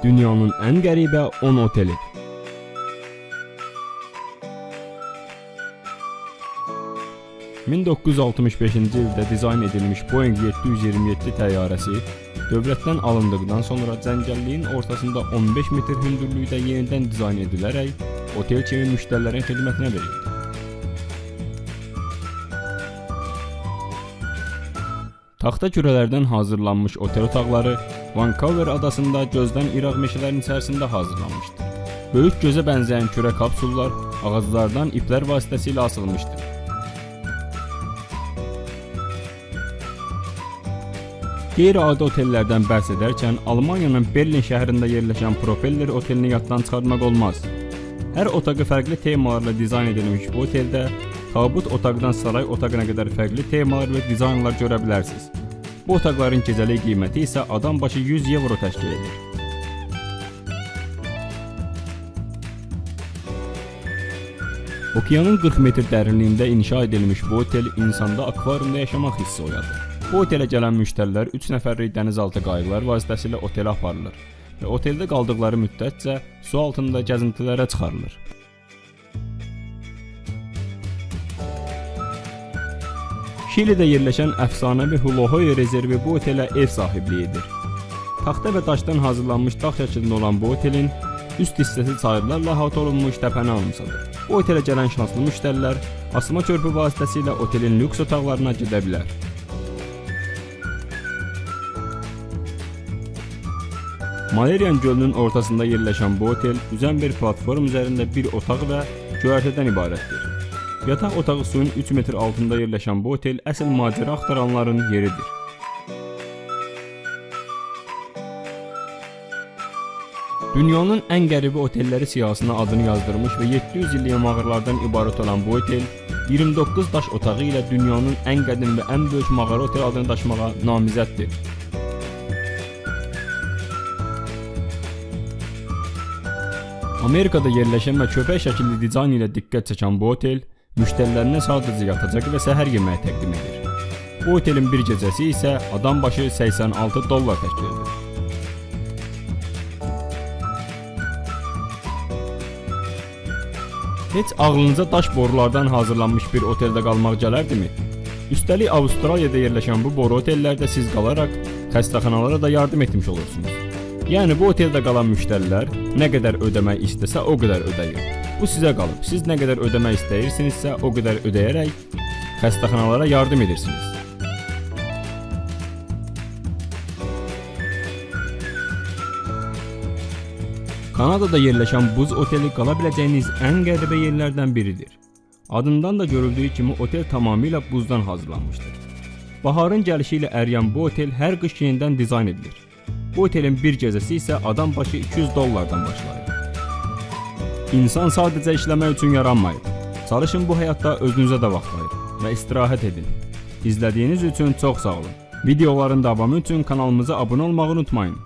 Dünyanın en qəribə 10 oteli. ...1965-ci ildə dizayn edilmiş Boeing 727 təyyarəsi dövlətdən alındıqdan sonra cəngəlliyin ortasında 15 metr hündürlükdə yenidən dizayn edilərək otel kimi müştərilərin xidmətinə verildi. Taxta kürələrdən hazırlanmış otel otaqları Vancouver adasında gözdən iraq meşələrin içərisində hazırlanmışdır. Böyük gözə bənzəyən kürə kapsullar ağaclardan iplər vasitəsilə asılmışdır. Qeyri-adi otellərdən bəhs edərkən Almaniyanın Berlin şəhərində yerləşən Propeller otelini yaddan çıxarmaq olmaz. Hər otağı fərqli temalarla dizayn edilmiş bu oteldə tabut otaqdan saray otağına qədər fərqli temalar və dizaynlar görə bilərsiniz. Bu otaqların gecəlik qiyməti isə adam başı 100 evro təşkil edir. Okeanın 40 metr dərinliyində inşa edilmiş bu otel insanda akvariumda yaşamaq hissi oyadır. Bu otelə gələn müştərilər 3 nəfərlik dənizaltı qayıqlar vasitəsilə otelə aparılır oteldə qaldıqları müddətcə su altında gəzintilərə çıxarılır. Şilidə yerləşən əfsanəvi Hulahoy rezervi bu otelə ev sahibliyi edir. Taxta və daşdan hazırlanmış dağ şəklində olan bu otelin üst hissəsi çayırlarla əhatə olunmuş təpəni anımsadır. Bu otelə gələn şanslı müştərilər asma körpü vasitəsilə otelin lüks otaqlarına gedə bilər. Maleriyan gölünün ortasında yerləşən bu otel üzən bir platform üzərində bir otaq və göyərtədən ibarətdir. Yataq otağı suyun 3 metr altında yerləşən bu otel əsl macəra axtaranların yeridir. Dünyanın ən qəribə otelləri siyahısına adını yazdırmış və 700 illik mağaralardan ibarət olan bu otel 29 daş otağı ilə dünyanın ən qədim və ən böyük mağara otel adını daşımağa namizəddir. Amerikada yerləşən və köpək şəkilli dizayn ilə diqqət çəkən bu otel müştərilərinə sadəcə yatacaq və səhər yeməyi təqdim edir. Bu otelin bir gecəsi isə adam başı 86 dollar təşkil edir. Heç ağlınıza daş borulardan hazırlanmış bir oteldə qalmaq gələrdimi? Üstəlik Avstraliyada yerləşən bu boru otellərdə siz qalaraq xəstəxanalara da yardım etmiş olursunuz. Yəni bu oteldə qalan müştərilər nə qədər ödəmək istəsə o qədər ödəyir. Bu sizə qalıb. Siz nə qədər ödəmək istəyirsinizsə o qədər ödəyərək xəstəxanalara yardım edirsiniz. Kanadada yerləşən buz oteli qala biləcəyiniz ən qəribə yerlərdən biridir. Adından da görüldüyü kimi otel tamamilə buzdan hazırlanmışdır. Baharın gəlişi ilə əriyən bu otel hər qış yenidən dizayn edilir. Bu otelin bir gecəsi isə adam başı 200 dollardan başlayır. İnsan sadəcə işləmək üçün yaranmayıb. Çalışın bu həyatda özünüzə də vaxt ayırın və istirahət edin. İzlədiyiniz üçün çox sağ olun. Videoların davamı üçün kanalımıza abunə olmağı unutmayın.